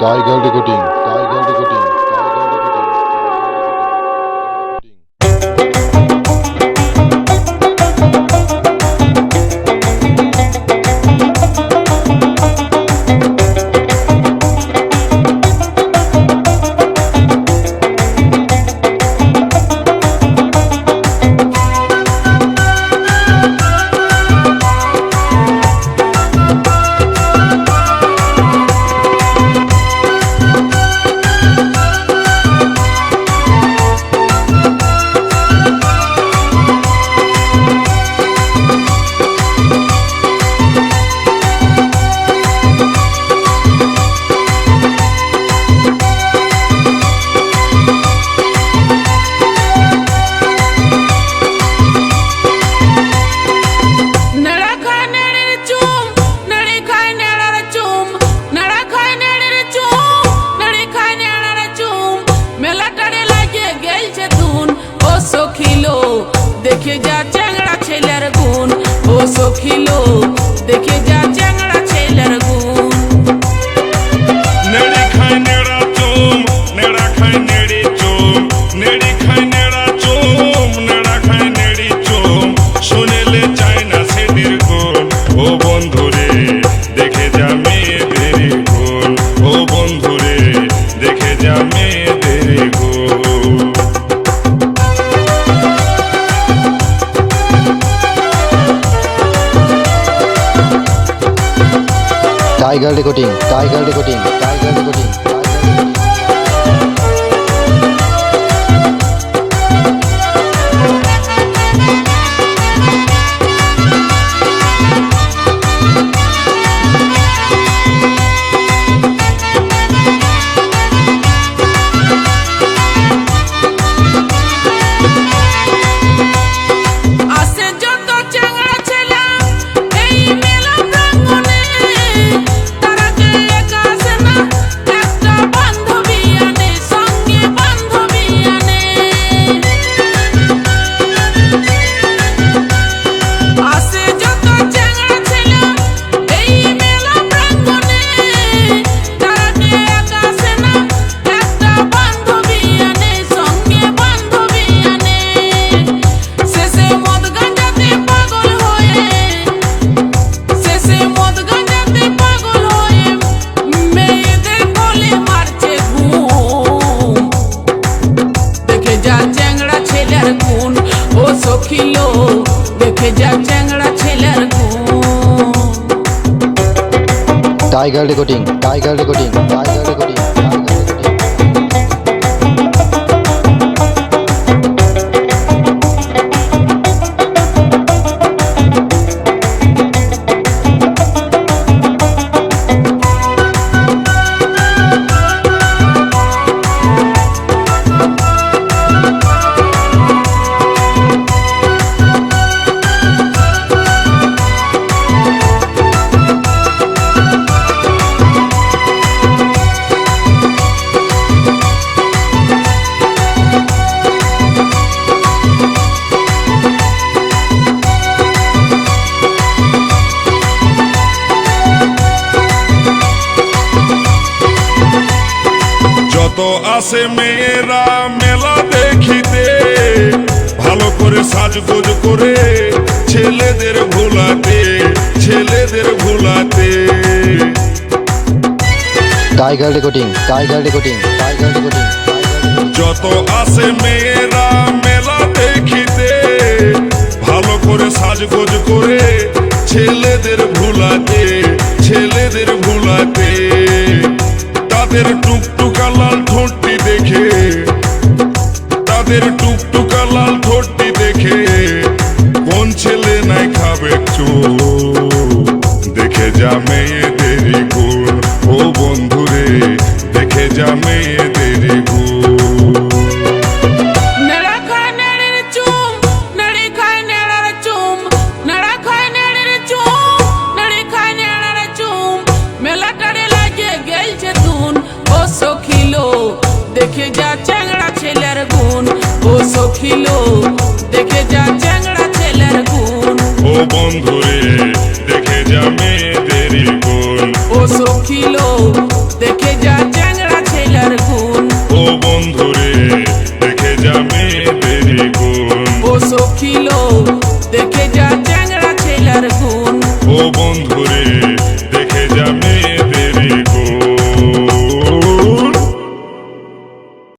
Tiger recording tiger recording সখিলো দেখে যা চ্যাংড়া ছেলের গুণ। খায়, নেড়া চোম, নেড়া খায়, নেড়ি চোম, নেড়ি খায় tiger recording tiger recording tiger recording দেখে যা চ্যাংড়া ছেলের tiger recording tiger recording tiger recording যত আসে মেয়েরা মেলা দেখিতে। ভালো করে সাজগোজ করে ছেলেদের ভোলাতে ছেলেদের ভোলাতে। Tiger recording tiger recording tiger recording যত আসে মেয়েরা তাদের টুকটুকা লাল ঠোঁটটি দেখে। তাদের টুকটুকা লাল ঠোঁটটি দেখে। কোন ছেলে নাই খাবে চো দেখে যা মেয়েদের দেখে যা চ্যাংড়া ছেলের গুণ। ও সখিল দেখে যা চ্যাংড়া ছেলের গুণ। ও বন্ধু রে দেখে যা মেয়েদের গুণ। ও সখিল দেখে যা চ্যাংড়া ছেলের গুণ। ও বন্ধু রে দেখে যা মেয়েদের গুণ। ও সখিল দেখে যা